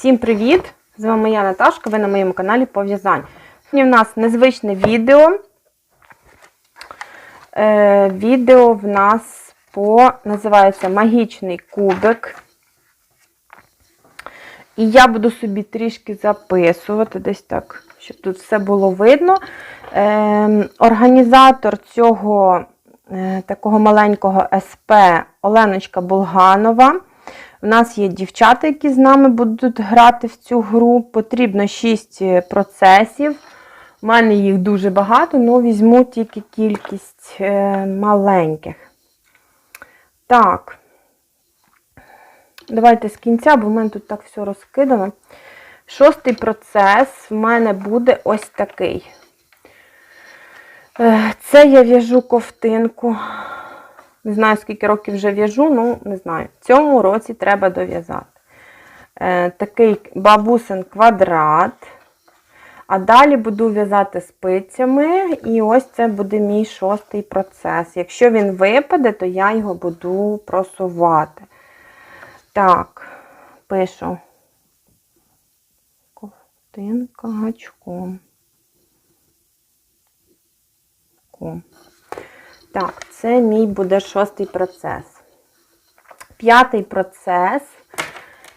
Всім привіт! З вами я Наташка, ви на моєму каналі Пов'язань. Сьогодні в нас незвичне відео. Е, відео в нас по називається Магічний кубик. І я буду собі трішки записувати, десь так, щоб тут все було видно. Е, організатор цього е, такого маленького СП Оленочка Булганова. У нас є дівчата, які з нами будуть грати в цю гру. Потрібно 6 процесів. У мене їх дуже багато, але візьму тільки кількість е, маленьких. Так. Давайте з кінця, бо в мене тут так все розкидано. Шостий процес в мене буде ось такий. Е, Це я в'яжу ковтинку. Не знаю, скільки років вже в'яжу, ну не знаю. В цьому році треба дов'язати. Е, Такий бабусин квадрат. А далі буду в'язати спицями, і ось це буде мій шостий процес. Якщо він випаде, то я його буду просувати. Так, пишу ковтинка гачком. Ко. Так, це мій буде шостий процес. П'ятий процес.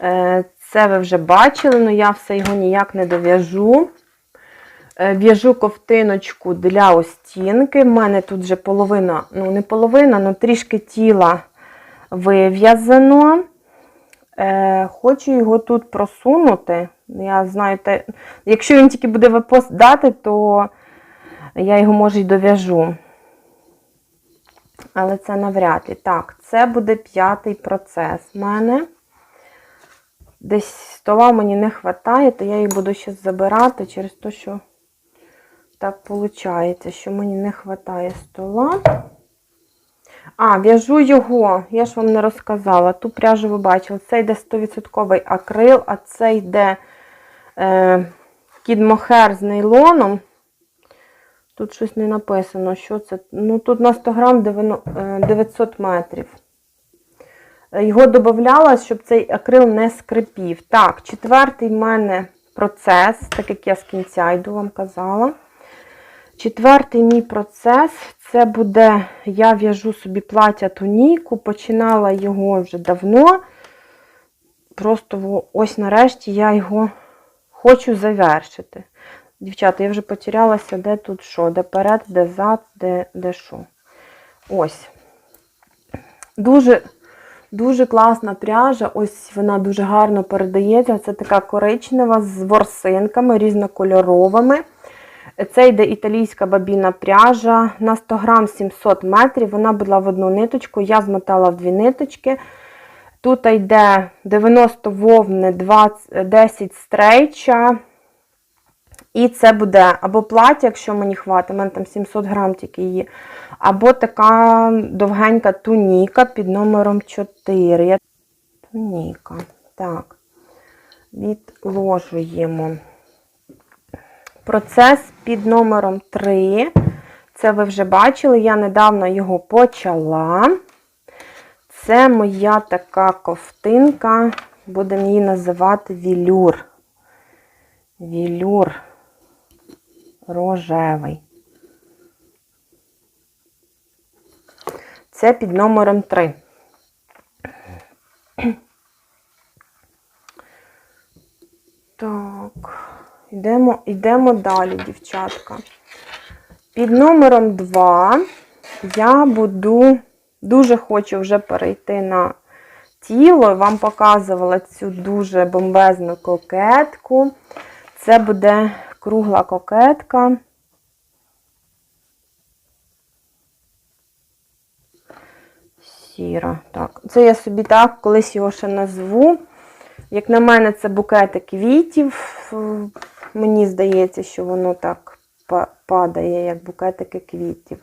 е, Це ви вже бачили, але я все його ніяк не дов'яжу. Е, В'яжу ковтиночку для остінки. У мене тут вже половина, ну не половина, але трішки тіла вив'язано. Е, Хочу його тут просунути. Я знаю, якщо він тільки буде випадати, то я його може й дов'яжу. Але це навряд ли. Так, це буде п'ятий процес в мене. Десь стола мені не вистачає, то я їх буду зараз забирати через те, що так виходить, що мені не вистачає стола. А, в'яжу його, я ж вам не розказала. Ту пряжу ви бачили. Це йде 100% акрил, а це йде е, кідмохер з нейлоном. Тут щось не написано, що це. Ну, тут на 100 грам 900 метрів. Його додавала, щоб цей акрил не скрипів. Так, четвертий в мене процес, так як я з кінця йду, вам казала. Четвертий мій процес це буде, я в'яжу собі плаття туніку, починала його вже давно. Просто ось нарешті я його хочу завершити. Дівчата, я вже потерялася, де тут що, де перед, де зад, де, де що. Ось. Дуже дуже класна пряжа, ось вона дуже гарно передається. Це така коричнева з ворсинками, різнокольоровими. Це йде італійська бабіна пряжа на 100 грам 700 метрів. Вона була в одну ниточку, я змотала в дві ниточки. Тут йде 90 вовни, 20, 10 стрейча. І це буде або плаття, якщо мені хватить, у мене там 700 грам тільки її, або така довгенька туніка під номером 4. Туніка. Так, відложуємо. Процес під номером 3. Це ви вже бачили, я недавно його почала. Це моя така ковтинка, будемо її називати вілюр. Вілюр рожевий. Це під номером 3. Так, йдемо, йдемо далі, дівчатка. Під номером 2 я буду, дуже хочу вже перейти на тіло. Вам показувала цю дуже бомбезну кокетку. Це буде кругла кокетка. Сіра. Так, це я собі так колись його ще назву. Як на мене, це букетик квітів. Мені здається, що воно так падає, як букетики квітів.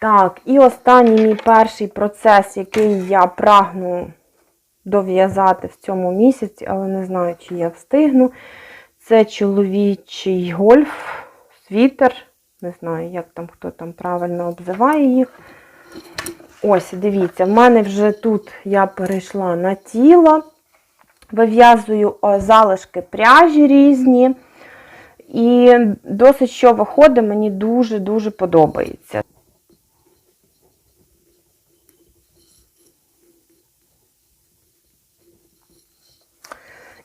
Так, і останній мій перший процес, який я прагну дов'язати в цьому місяці, але не знаю, чи я встигну. Це чоловічий гольф, світер. Не знаю, як там хто там правильно обзиває їх. Ось, дивіться, в мене вже тут я перейшла на тіло. вив'язую залишки пряжі різні. І досить що виходить, мені дуже-дуже подобається.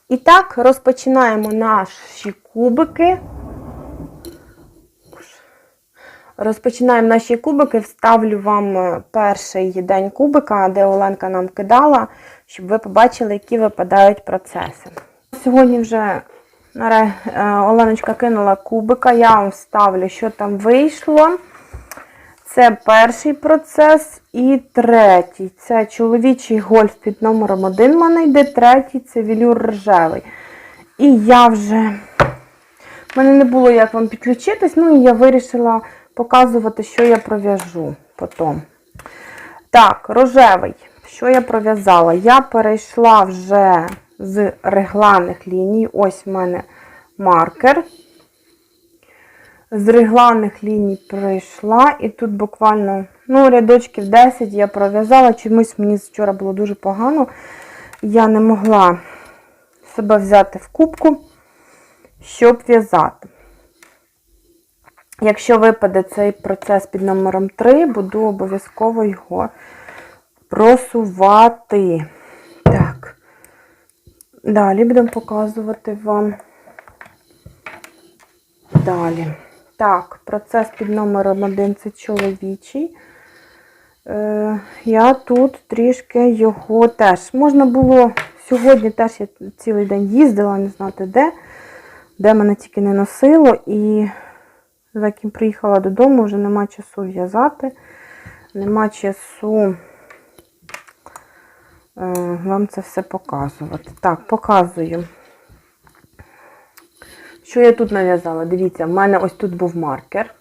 І так, розпочинаємо наші кубики. Розпочинаємо наші кубики. Вставлю вам е, перший день кубика, де Оленка нам кидала, щоб ви побачили, які випадають процеси. Сьогодні вже е, Оленочка кинула кубика, я вам вставлю, що там вийшло. Це перший процес і третій. Це чоловічий гольф під номером 1 в мене йде, третій це вілюр рожевий. І я вже. У мене не було як вам підключитись, ну і я вирішила показувати, що я пров'яжу потім. Так, рожевий. Що я пров'язала? Я перейшла вже з регланих ліній. Ось в мене маркер. З регланих ліній пройшла, і тут буквально ну, рядочків 10 я пров'язала. Чомусь мені вчора було дуже погано. Я не могла себе взяти в кубку, щоб в'язати. Якщо випаде цей процес під номером 3, буду обов'язково його просувати. Так. Далі будемо показувати вам. Далі. Так, процес під номером 1 це чоловічий. Е, я тут трішки його теж. Можна було сьогодні теж я цілий день їздила, не знати де, де мене тільки не носило. І за яким приїхала додому, вже нема часу в'язати, нема часу е, вам це все показувати. Так, показую. Що я тут нав'язала? Дивіться, в мене ось тут був маркер.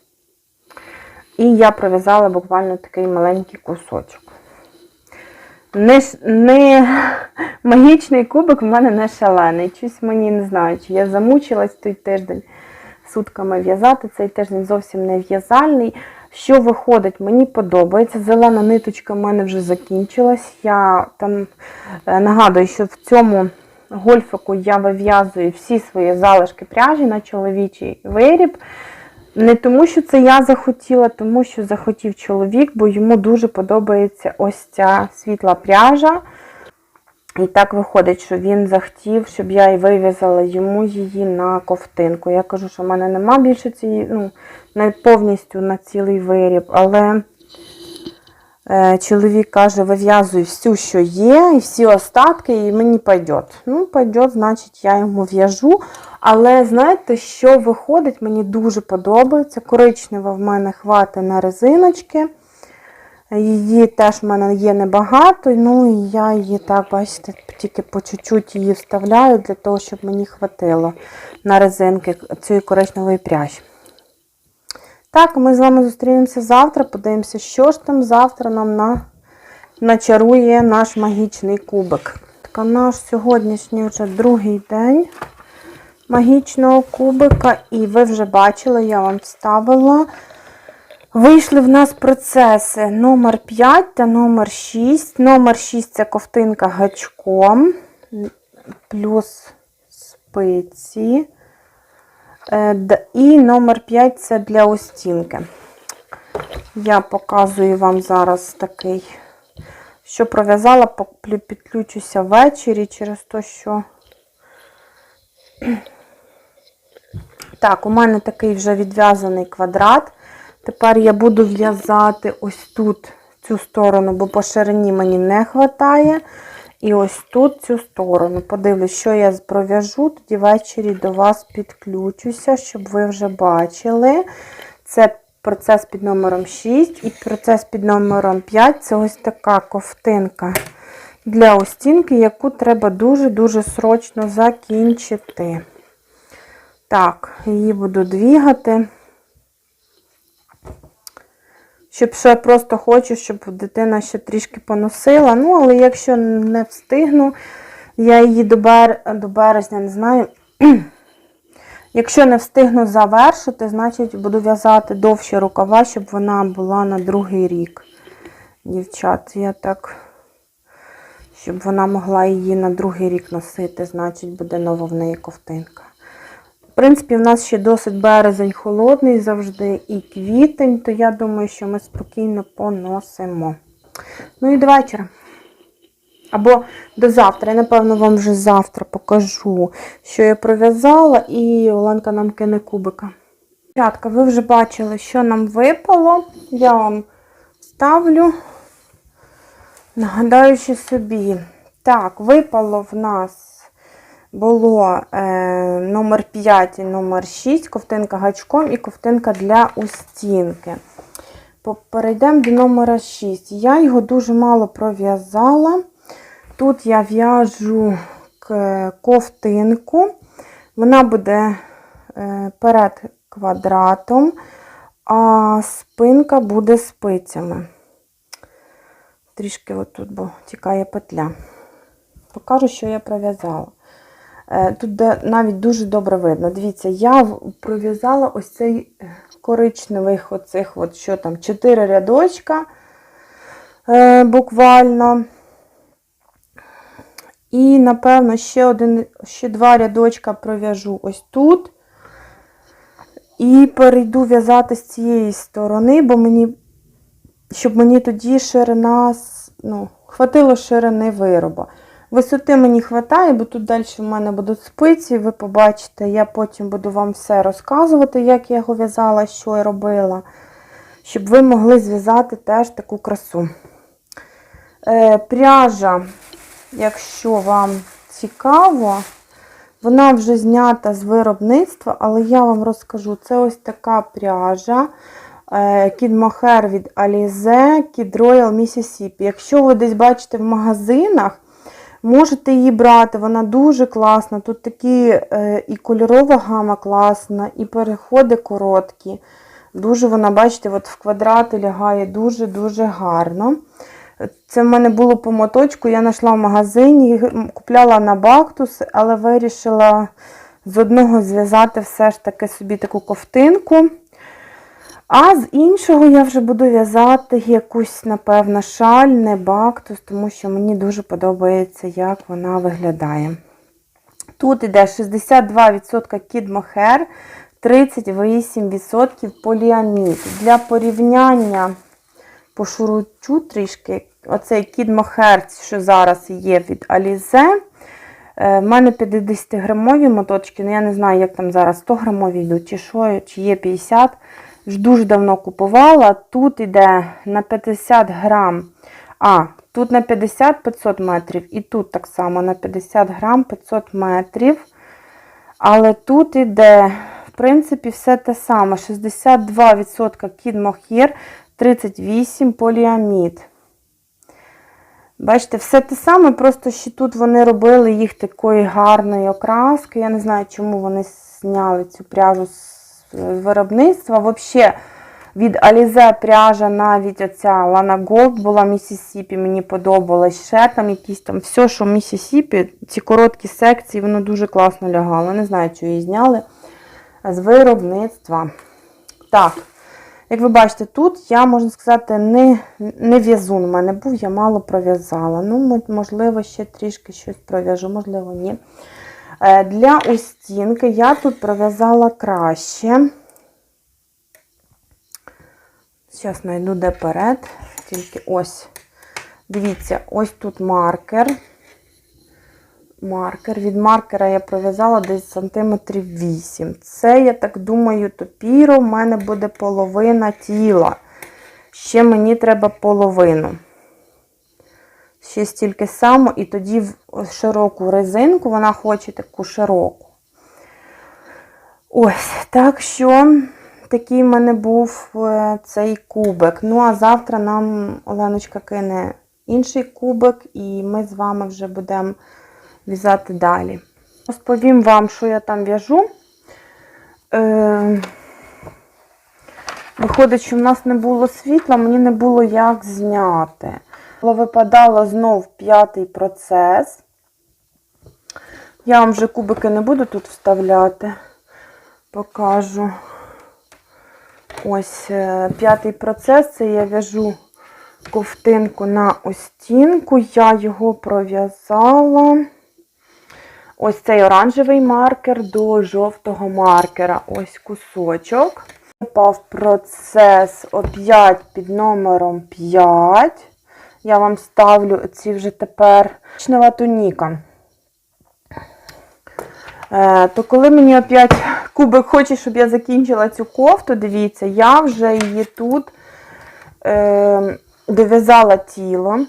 І я пров'язала буквально такий маленький кусочок. Не, не магічний кубик в мене не шалений. Щось мені не знаю, чи я замучилась той тиждень сутками в'язати. Цей тиждень зовсім не в'язальний. Що виходить, мені подобається. Зелена ниточка в мене вже закінчилась. Я там е, нагадую, що в цьому гольфику я вив'язую всі свої залишки пряжі на чоловічий виріб. Не тому, що це я захотіла, тому що захотів чоловік, бо йому дуже подобається ось ця світла пряжа. І так виходить, що він захотів, щоб я і вив'язала йому її на ковтинку. Я кажу, що в мене нема більше цієї, ну, не повністю на цілий виріб, але чоловік каже, вив'язуй всю, що є, і всі остатки, і мені пойде. Ну, пойде, значить, я йому в'яжу. Але знаєте, що виходить, мені дуже подобається. Коричнева в мене хватить на резиночки. Її теж в мене є небагато, ну і я її так, бачите, тільки по чуть-чуть її вставляю для того, щоб мені хватило на резинки цієї коричневої пряжі. Так, ми з вами зустрінемося завтра, подивимося, що ж там завтра нам на... начарує наш магічний кубик. Так, наш сьогоднішній вже другий день магічного кубика, і ви вже бачили, я вам вставила. Вийшли в нас процеси номер 5 та номер 6. Номер 6 це ковтинка гачком, плюс спиці. Е, І номер 5 це для остінки. Я показую вам зараз такий, що пров'язала, підключуся ввечері через те, що. Так, у мене такий вже відв'язаний квадрат. Тепер я буду в'язати ось тут цю сторону, бо по ширині мені не вистачає. І ось тут цю сторону. Подивлюсь, що я пров'яжу, тоді ввечері до вас підключуся, щоб ви вже бачили. Це процес під номером 6 і процес під номером 5 це ось така ковтинка для остінки, яку треба дуже-дуже срочно закінчити. Так, її буду двігати. Щоб ще просто хочу, щоб дитина ще трішки поносила. Ну, але якщо не встигну, я її до, бер... до березня не знаю. Якщо не встигну завершити, значить буду в'язати довші рукава, щоб вона була на другий рік. Дівчат, я так, щоб вона могла її на другий рік носити, значить буде нова в неї ковтинка. Принципі, в нас ще досить березень холодний завжди і квітень, то я думаю, що ми спокійно поносимо. Ну і до вечора. Або до завтра. Я, напевно, вам вже завтра покажу, що я пров'язала, і Оленка нам кине кубика. Дівчатка, ви вже бачили, що нам випало. Я вам ставлю, нагадаючи собі. Так, випало в нас було е, номер 5 і номер 6, ковтинка гачком і ковтинка для устінки. Перейдемо до номера 6. Я його дуже мало пров'язала. Тут я в'яжу ковтинку. Вона буде е, перед квадратом, а спинка буде спицями. Трішки отут, бо тікає петля. Покажу, що я пров'язала. Е, Тут навіть дуже добре видно. Дивіться, я пров'язала ось цей коричневих, оцих, от, що там, 4 рядочка е, буквально. І, напевно, ще один, ще два рядочка пров'яжу ось тут. І перейду в'язати з цієї сторони, бо мені, щоб мені тоді ширина, ну, хватило ширини вироба. Висоти мені вистачає, бо тут далі в мене будуть спиці, ви побачите, я потім буду вам все розказувати, як я його в'язала, що я робила, щоб ви могли зв'язати теж таку красу. Е, пряжа, якщо вам цікаво, вона вже знята з виробництва, але я вам розкажу, це ось така пряжа. Кід Мохер від Alize, Kid Royal Mississippi. Якщо ви десь бачите в магазинах, можете її брати, вона дуже класна. Тут такі е, і кольорова гама класна, і переходи короткі. Дуже вона, бачите, от в квадрати лягає дуже-дуже гарно. Це в мене було по моточку, я знайшла в магазині, купляла на бактус, але вирішила з одного зв'язати все ж таки собі таку ковтинку. А з іншого я вже буду в'язати якусь, напевно, шаль, не бактус, тому що мені дуже подобається, як вона виглядає. Тут іде 62% кід мохер, 38% поліамід. Для порівняння пошуручу трішки. Оцей кід мохер, що зараз є від Alize. Е, В мене 50-грамові моточки, ну я не знаю, як там зараз 100 грамові йдуть, чи що, чи є 50. Ж дуже давно купувала. Тут іде на 50 грам. А, тут на 50 500 метрів, і тут так само на 50 грам 500 метрів. Але тут іде, в принципі, все те саме: 62% кід мохір, 38 поліамід. Бачите, все те саме, просто що тут вони робили їх такої гарної окраски. Я не знаю, чому вони зняли цю пряжу з виробництва. Взагалі, від Alize пряжа навіть оця Lana Gold була Місісіпі, мені подобалось. Ще там якісь там все, що Місісіпі, ці короткі секції, воно дуже класно лягало. Не знаю, чи її зняли з виробництва. Так. Як ви бачите, тут я, можна сказати, не, не в'язун у мене був, я мало пров'язала. Ну, можливо, ще трішки щось пров'яжу, можливо, ні. Е, Для устінки я тут пров'язала краще. Зараз знайду де перед. Тільки ось. Дивіться, ось тут маркер. Маркер. Від маркера я пров'язала десь сантиметрів 8. Це, я так думаю, топіро в мене буде половина тіла. Ще мені треба половину. Ще стільки само, і тоді в широку резинку, вона хоче таку широку. Ось, так що такий в мене був е, цей кубик. Ну, а завтра нам Оленочка кине інший кубик, і ми з вами вже будемо в'язати далі. Розповім вам, що я там в'яжу. Е, Виходить, що в нас не було світла, мені не було як зняти. Випадало знов п'ятий процес. Я вам вже кубики не буду тут вставляти. Покажу. Ось е, п'ятий процес, це я в'яжу ковтинку на остінку, я його пров'язала. Ось цей оранжевий маркер до жовтого маркера. Ось кусочок. Попав процес оп'ять під номером 5. Я вам ставлю ці вже тепер Коричнева туніка. Е, то коли мені опять кубик хоче, щоб я закінчила цю кофту, дивіться, я вже її тут е, дов'язала тіло.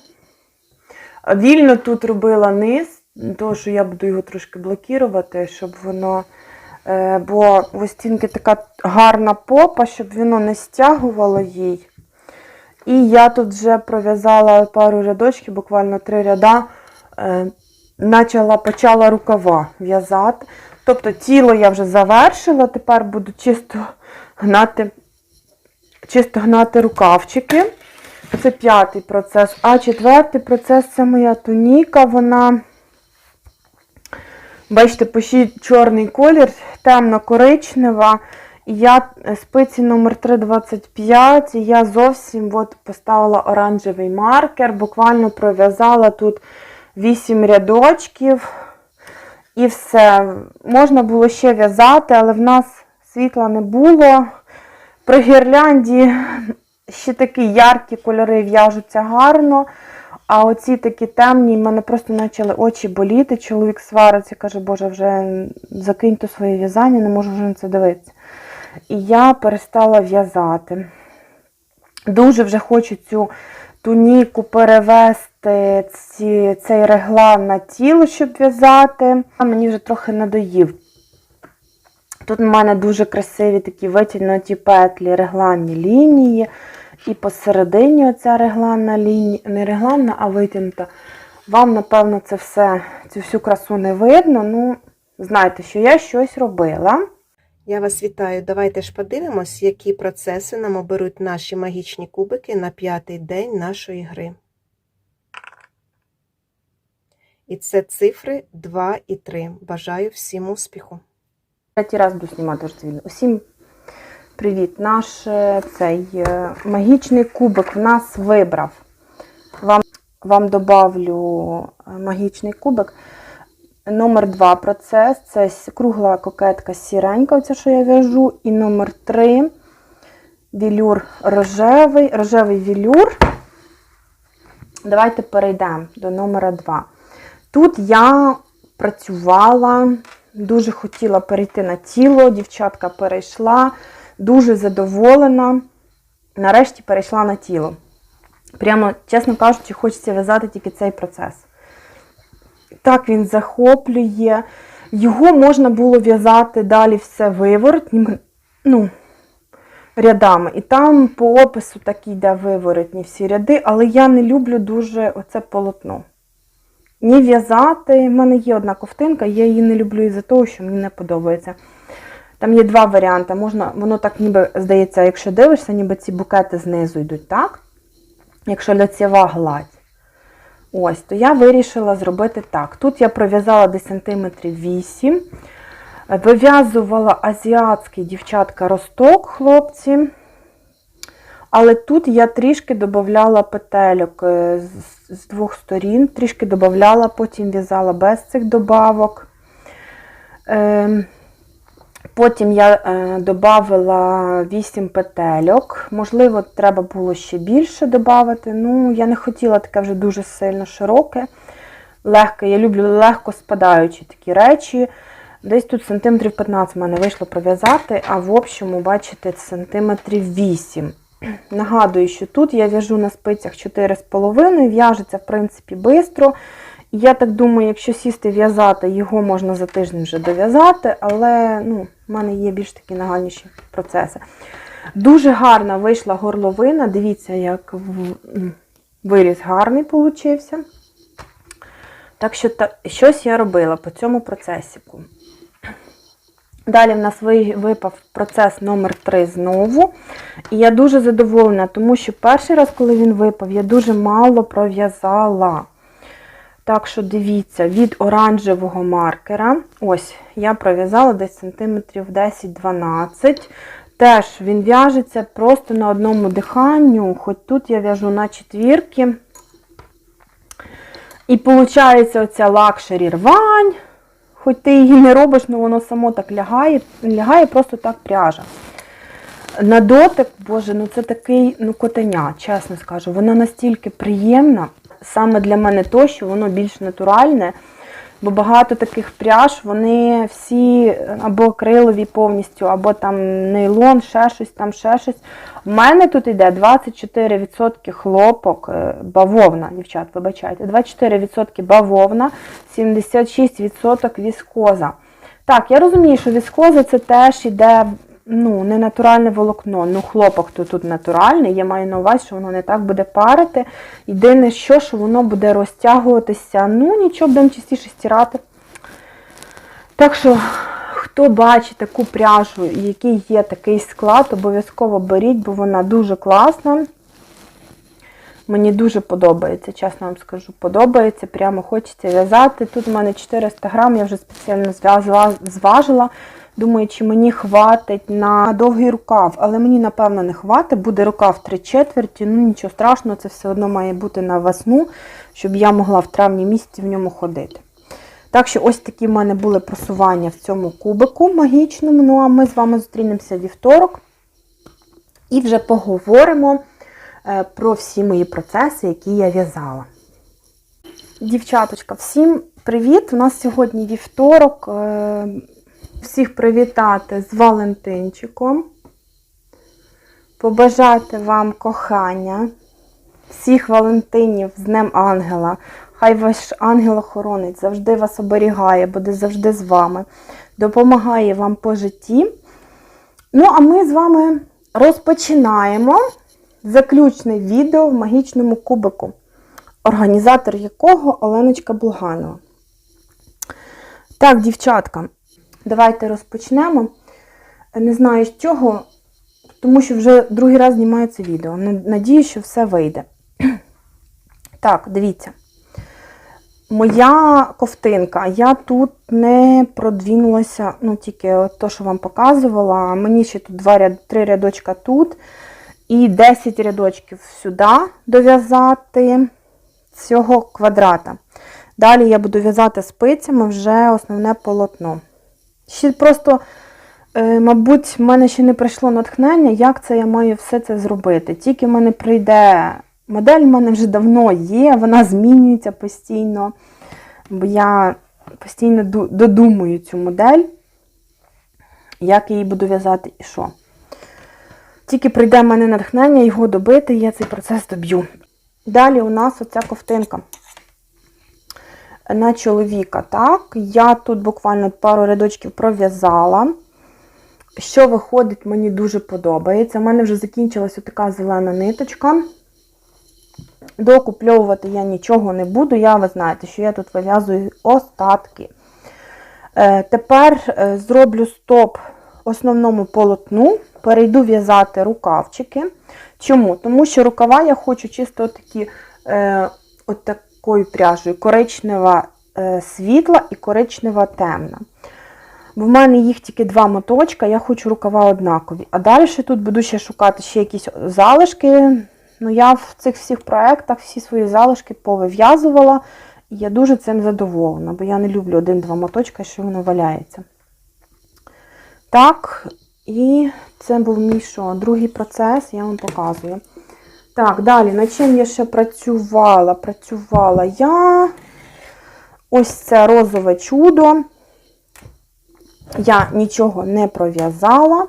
Вільно тут робила низ, тому що я буду його трошки блокувати, щоб воно. Е, бо в стінки така гарна попа, щоб воно не стягувало їй. І я тут вже пров'язала пару рядочків, буквально три ряда, е, начала, почала рукава в'язати. Тобто тіло я вже завершила, тепер буду чисто гнати, чисто гнати рукавчики. Це п'ятий процес. А четвертий процес це моя туніка, вона. Бачите, пишіть чорний колір, темно-коричнева. Я спиці номер 325, і я зовсім от поставила оранжевий маркер, буквально пров'язала тут 8 рядочків. І все. Можна було ще в'язати, але в нас світла не було. При гірлянді ще такі яркі кольори в'яжуться гарно. А оці такі темні, в мене просто почали очі боліти. Чоловік свариться, каже, Боже, вже закинь то своє в'язання, не можу вже на це дивитися. І я перестала в'язати. Дуже вже хочу цю туніку перевести, ці, цей реглан на тіло, щоб в'язати. Мені вже трохи надоїв. Тут в мене дуже красиві такі витягнуті петлі, регланні лінії. І посередині оця регланна лінія, не регланна, а витягнута. Вам, напевно, це все, цю всю красу не видно. Ну, знаєте, що я щось робила. Я вас вітаю. Давайте ж подивимось, які процеси нам оберуть наші магічні кубики на п'ятий день нашої гри. І це цифри 2 і 3. Бажаю всім успіху! Третій раз буду знімати розвільно. Усім привіт! Наш е, цей е, магічний кубик в нас вибрав. Вам, вам добавлю е, магічний кубик. Номер 2 процес це кругла кокетка сіренька, оця, що я в'яжу. І номер 3 вілюр рожевий, рожевий вілюр. Давайте перейдемо до номера 2. Тут я працювала, дуже хотіла перейти на тіло, дівчатка перейшла, дуже задоволена. Нарешті перейшла на тіло. Прямо, чесно кажучи, хочеться в'язати тільки цей процес. Так він захоплює. Його можна було в'язати далі все виворотніми, ну, рядами. І там по опису так йде виворотні всі ряди, але я не люблю дуже оце полотно. Ні в'язати. В мене є одна ковтинка, я її не люблю із-за того, що мені не подобається. Там є два варіанти. Можна, воно так ніби здається, якщо дивишся, ніби ці букети знизу йдуть, так? Якщо лицева гладь. Ось, то я вирішила зробити так. Тут я пров'язала десь сантиметрів 8. Вив'язувала азіатський дівчатка росток, хлопці. Але тут я трішки додавала петельок е, з, двох сторін, трішки додавала, потім в'язала без цих добавок. Потім я е, додавала 8 петельок. Можливо, треба було ще більше додати. Ну, я не хотіла таке вже дуже сильно широке. Легке. Я люблю легко спадаючі такі речі. Десь тут сантиметрів 15 в мене вийшло пров'язати, а в общому, бачите, сантиметрів 8. Нагадую, що тут я в'яжу на спицях 4,5, в'яжеться, в принципі, швидко. Я так думаю, якщо сісти в'язати, його можна за тиждень вже дов'язати, але ну, в мене є більш такі нагальніші процеси. Дуже гарна вийшла горловина. Дивіться, як в- м, виріз гарний получився. Так що та, щось я робила по цьому процесіку. Далі в нас випав процес номер 3 знову. І я дуже задоволена, тому що перший раз, коли він випав, я дуже мало пров'язала. Так що дивіться, від оранжевого маркера, ось, я пров'язала десь сантиметрів 10-12. Теж він в'яжеться просто на одному диханню, хоч тут я в'яжу на четвірки. І виходить оця лакшері рвань. Хоч ти її не робиш, але воно само так лягає, лягає просто так пряжа. На дотик, боже, ну це такий ну, котеня, чесно скажу. Вона настільки приємна, саме для мене то, що воно більш натуральне. Бо багато таких пряж, вони всі або акрилові повністю, або там нейлон, ще щось, там ще щось. У мене тут йде 24% хлопок, е, бавовна, дівчат, вибачайте, 24% бавовна, 76% віскоза. Так, я розумію, що віскоза це теж іде ну, не натуральне волокно. Ну, хлопок то тут натуральний. Я маю на увазі, що воно не так буде парити. Єдине, що, що воно буде розтягуватися. Ну, нічого, будемо частіше стирати. Так що, хто бачить таку пряжу, який є такий склад, обов'язково беріть, бо вона дуже класна. Мені дуже подобається, чесно вам скажу, подобається, прямо хочеться в'язати. Тут у мене 400 грам, я вже спеціально зважила. Думаю, чи мені хватить на довгий рукав, але мені, напевно, не хватить. Буде рукав 3 четверті, ну нічого страшного, це все одно має бути на весну, щоб я могла в травні місяці в ньому ходити. Так що ось такі в мене були просування в цьому кубику магічному. Ну а ми з вами зустрінемося вівторок і вже поговоримо про всі мої процеси, які я в'язала. Дівчаточка, всім привіт! У нас сьогодні вівторок. Е, Всіх привітати з Валентинчиком, побажати вам кохання, всіх Валентинів з Днем Ангела. Хай ваш ангел-охоронець завжди вас оберігає, буде завжди з вами, допомагає вам по житті. Ну, а ми з вами розпочинаємо заключне відео в магічному кубику, організатор якого Оленочка Булганова. Так, дівчатка. Давайте розпочнемо. Не знаю з чого, тому що вже другий раз знімаю це відео. Надію, що все вийде. Так, дивіться. Моя ковтинка. Я тут не продвинулася, ну, тільки то, що вам показувала. Мені ще тут два три рядочка тут. І 10 рядочків сюди дов'язати цього квадрата. Далі я буду в'язати спицями вже основне полотно. Ще просто, е, мабуть, в мене ще не прийшло натхнення, як це я маю все це зробити. Тільки в мене прийде модель, в мене вже давно є, вона змінюється постійно, бо я постійно додумую цю модель, як я її буду в'язати і що. Тільки прийде в мене натхнення, його добити, я цей процес доб'ю. Далі у нас оця ковтинка на чоловіка. так. Я тут буквально пару рядочків пров'язала. Що виходить, мені дуже подобається. У мене вже закінчилася така зелена ниточка. Докупльовувати я нічого не буду. Я, ви знаєте, що я тут вив'язую остатки. Е, тепер е, зроблю стоп основному полотну, перейду в'язати рукавчики. Чому? Тому що рукава я хочу чисто такі, е, от такою пряжею, коричнева е, світла і коричнева темна. Бо в мене їх тільки два моточка, я хочу рукава однакові. А далі тут буду ще шукати ще якісь залишки. Ну, я в цих всіх проєктах всі свої залишки повив'язувала, і я дуже цим задоволена, бо я не люблю один-два моточка, що воно валяється. Так, і це був мій що, другий процес, я вам показую. Так, далі, над чим я ще працювала? Працювала я ось це розове чудо. Я нічого не пров'язала.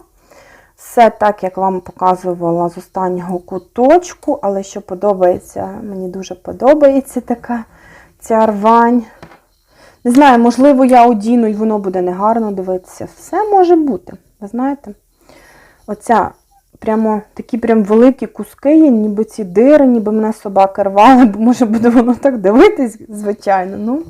Все так, як вам показувала з останнього куточку, але що подобається, мені дуже подобається така ця рвань. Не знаю, можливо, я одіну і воно буде негарно дивитися. Все може бути. Ви знаєте? Оця прямо такі прям великі куски є, ніби ці дири, ніби мене собака рвала, бо може буде воно так дивитись, звичайно. ну.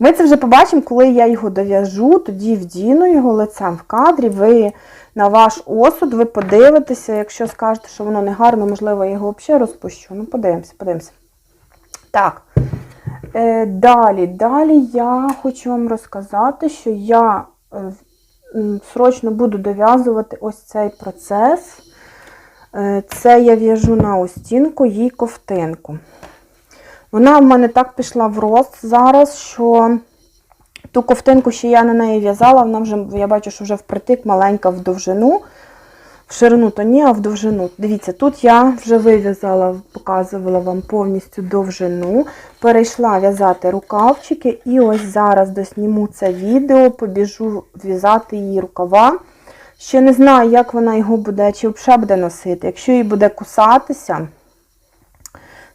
Ми це вже побачимо, коли я його дов'яжу, тоді вдіну його лицем в кадрі. Ви на ваш осуд, ви подивитеся, якщо скажете, що воно не гарно, можливо, я його взагалі розпущу. Ну, подивимося, подивимося. Так. Е, Далі, далі я хочу вам розказати, що я е, срочно буду дов'язувати ось цей процес. Е, Це я в'яжу на остінку їй ковтинку. Вона в мене так пішла в рост зараз, що ту ковтинку, що я на неї в'язала, вона вже, я бачу, що вже впритик маленька в довжину. В ширину то ні, а в довжину. Дивіться, тут я вже вив'язала, показувала вам повністю довжину. Перейшла в'язати рукавчики, і ось зараз досніму це відео, побіжу в'язати її рукава. Ще не знаю, як вона його буде, чи взагалі буде носити. Якщо їй буде кусатися,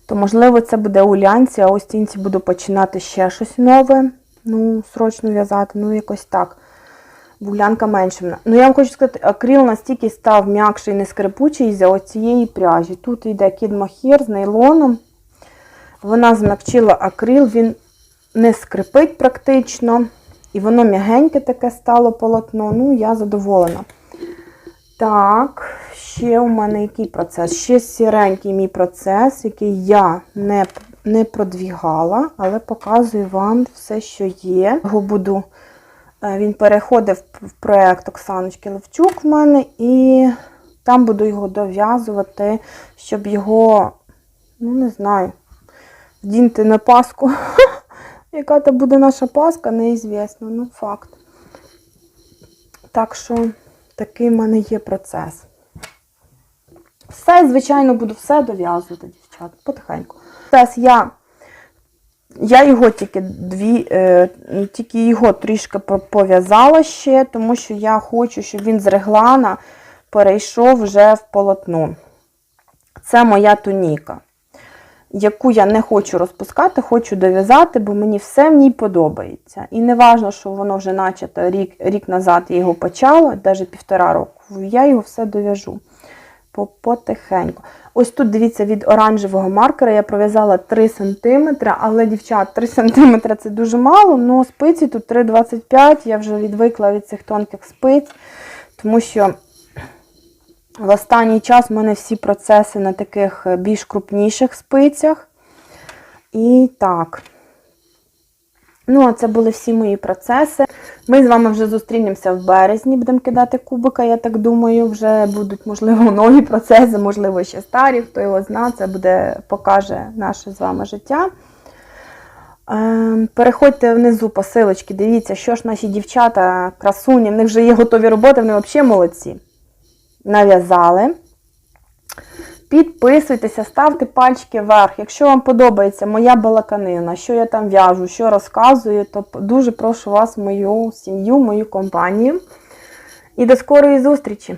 то можливо це буде у лянці, а у стінці буду починати ще щось нове. Ну, срочно в'язати, ну якось так. Вулянка менше. Ну, я вам хочу сказати, акрил настільки став м'якший не скрипучий з оцієї пряжі. Тут йде кідмахір з нейлоном. Вона змягчила акрил, він не скрипить практично. І воно м'ягеньке таке стало полотно. Ну, я задоволена. Так, ще у мене який процес? Ще сіренький мій процес, який я не, не продвігала, але показую вам все, що є. Його буду Він переходив в проєкт Оксаночки Левчук в мене, і там буду його дов'язувати, щоб його, ну не знаю, вдінти на Пасху. Яка то буде наша Пасха, неізвісно, ну факт. Так що такий в мене є процес. Все, звичайно, буду все дов'язувати, дівчат, потихеньку. Процес я я його тільки дві, е, тільки його трішки пов'язала ще, тому що я хочу, щоб він з реглана перейшов вже в полотно. Це моя туніка, яку я не хочу розпускати, хочу дов'язати, бо мені все в ній подобається. І не важно, що воно вже начато рік, рік назад я його почала, навіть півтора року. Я його все дов'яжу по- потихеньку. Ось тут, дивіться, від оранжевого маркера я пров'язала 3 см, але, дівчат, 3 см це дуже мало, але спиці тут 3,25 я вже відвикла від цих тонких спиць, тому що в останній час в мене всі процеси на таких більш крупніших спицях. І так. Ну, а це були всі мої процеси. Ми з вами вже зустрінемося в березні, будемо кидати кубика, я так думаю, вже будуть, можливо, нові процеси, можливо, ще старі, хто його зна, це буде, покаже наше з вами життя. Ем, Переходьте внизу по дивіться, що ж наші дівчата, красуні, в них вже є готові роботи, вони взагалі молодці. Нав'язали. Підписуйтеся, ставте пальчики вверх. Якщо вам подобається моя балаканина, що я там в'яжу, що розказую, то дуже прошу вас мою сім'ю, мою компанію. І до скорої зустрічі!